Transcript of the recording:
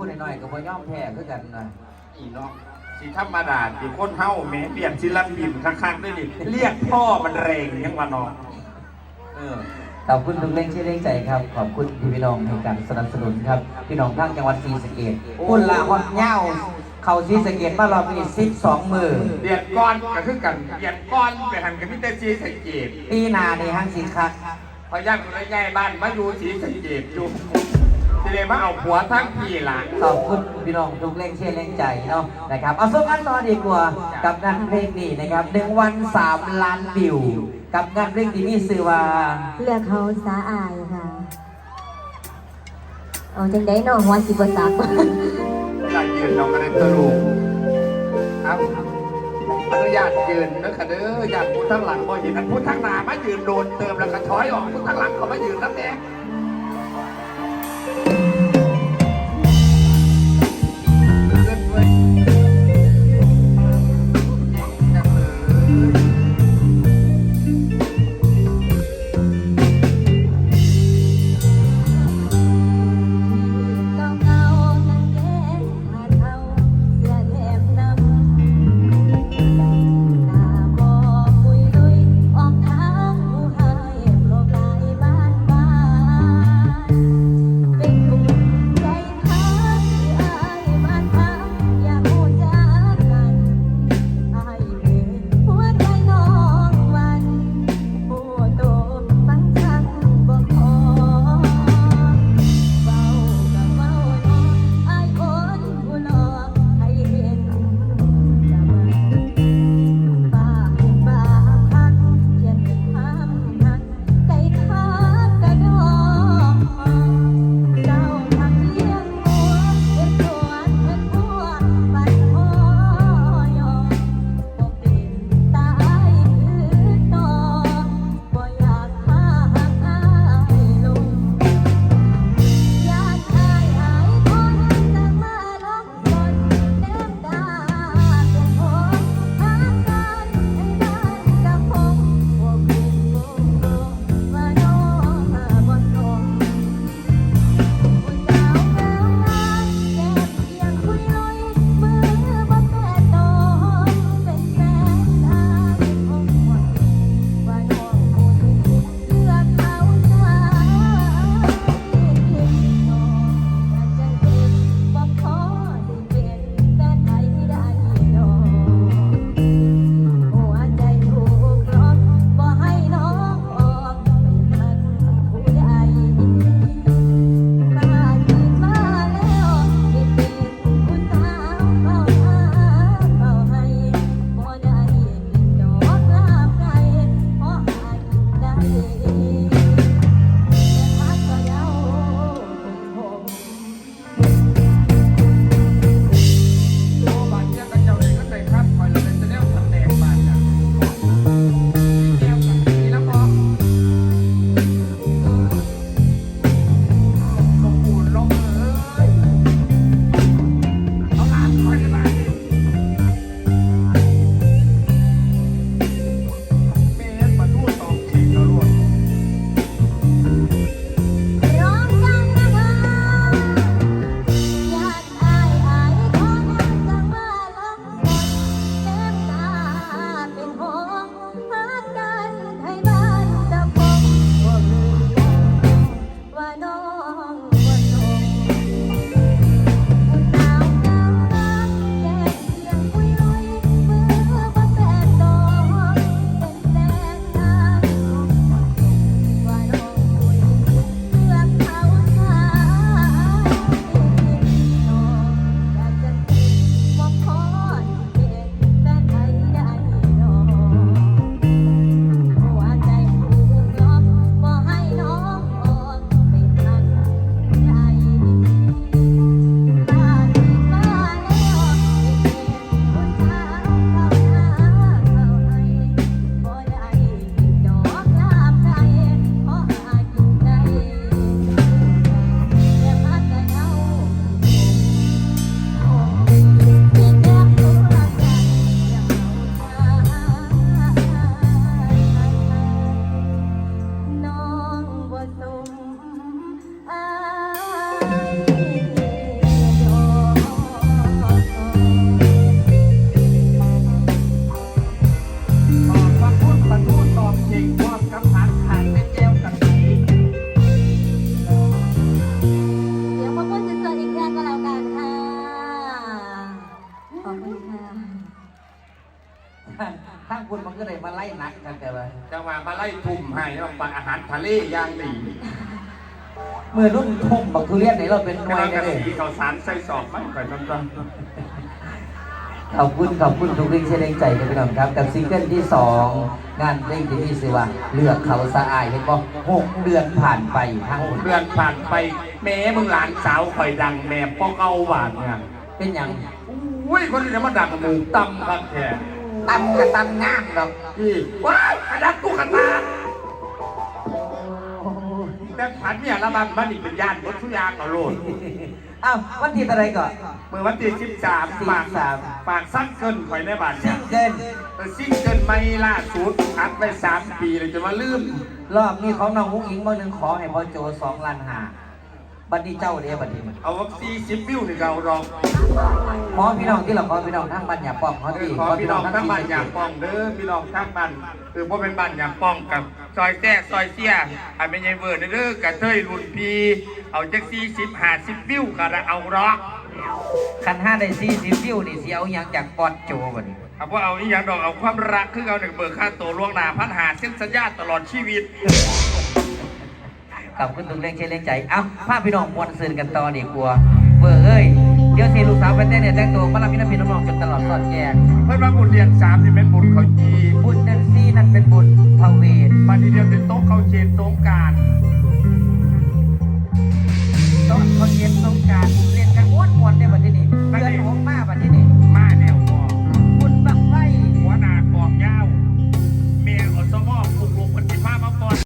พูดหน่อยๆก็บ่ย่อมแพ้คือกันนะอีเนาะสิธรรมดาสิคนเฮาแหม่เปลี่ยนศิลปินข้างๆด้วยนี่เรียกพ่อมันแรงยังว่าเนาะเออ ขอบคุณทุกเล่งชื่อเล่งใจครับ ขอบคุณที่พี่น้องให้การสนับสนุนครับพี่น้องทางจังหวัดศรีสะเกษคุณละฮอดเหย้าเข้าศรีสะเกษมารอบนี้12มือเรียนก้อนก็คือกันเรียนก้อนไปหันกับมิเตอร์ซีสะเกตปีหน้านี่ห้างสิคัก พอย่านคนใหญ่บ้านมาอยู่สีสะเกตอยู่ สิเลยมาเอาผัวทั้งพี่ล่ะ ขอบคุณพี่น้องทุกเล่งเชื่อเล่งใจเนาะนะครับเอาส่งกันต่อดีกว่ากับงานเพลงนี้นะครับหนึ่งวันสามล้านวิว กับงานเพลงที่มีชื่อว่า เลือกเขาสาอายค่ะ เอาจังได้น้องหัวสิบสักอยากยืนน้องกระเด็นตะลูกครับอนุญาตยืนนะคะเด้ออยากพูดทั้งหลังบ่ยืนอันพูดทั้งหน้ามายืนโดนเติมแล้วก็ถอยออกพูดทั้งหลังเขามายืนแล้วแห หนักกันแต่ว่าจะมามาไล่ทุ่มให้แล้วปันอาหารทะเลย่างดีเมื่อรุ่นทุ่มบักทุเรียนไหนเราเป็นหน่วยกเนี่ระยเลยสีข้าวสารใส่สอบมันก่อนน้ำตาลขอบคุณขอบคุณทุกเรื่องเชื่อแรงใจกันไปก่อนครับ กับซิงเกิลที่สองงานเพลงที่มีชื่อว่าเลือกเขาสะอายเห็นบอกหกเดือนผ่านไปทั้งหมดเดือนผ่านไป แม่มึงหลานสาวคอยดังแม่พ่อเกาหวานเนี่ยเป็นอย่างอุ้ยคนนี้จะมาดังหมูตำครับแท้ ตั้มกับตั้มงามดอกพี่ว้ายกระดักตุ๊กตาแต่ผันเนี่ยละบังมันอีกเป็นยานบนทุกอยางเอาโลดอ้าววันที่อะไรก่อนเมื่อวันที่สิบสามฝาก13ฝากสั้นเกินข่อยในบ้านซิเนี่ยงเกิลเออซิ่งเกินไม่ล่าสุดอัดไปสามปีเลยจะมาลืม รอบนี้ของน้องหุ้งอิงบางหนึ่งขอให้พ่อโจสองล้านหา บัดนี้เจ้าเดียบัดนี้เอาวัคซีนสิบวิวนี่เรารองขอพี่น้องที่เราขอพี่น้องทั้งบ้านอย่าป้อมขอเอที่อขอพี่น้องทั้งบ้านอยากป้องเด้อพี่น้องทั้งบ้านคือว่าเป็นบ้านอยากป้องกับซอยแท้ซอยเสียอันเป็นยังเวอร์เด้อกระเทยรุ่นพีเอาจักซีสิบห้าสิบวิวกระเอารอกคันห้าได้สี่สิบวิวนี่สิเอาอย่างจากปอดโจบัดนี้เอาว่าเอาอีหยังดอกเอาความรักคือเอาหนึ่งเบอร์ค่าตัวล่วงหน้าพันหาเส้นสัญญาตลอดชีวิต ขอบคุณทุกเรื่องเชื่อเรื่องใจ เอ้าพาพี่น้องมวนซืนกันต่อดีกว่าเบอร์เอ้ย เดี๋ยวสิลูกสาวไปเต้นเนี่ยแต่งตัวมาลาพี่น้ำพี่น้องๆจนตลอดสอดแยกเพื่อนว่าบุญเรียนสามนี่เป็นบุญเขาจีบุญเดนซี่นั่นเป็นบุญพาเวทมาทีเดียวเป็นโต๊ะเขาเจนสงกรารโต๊ะเขาเย็นสงกราร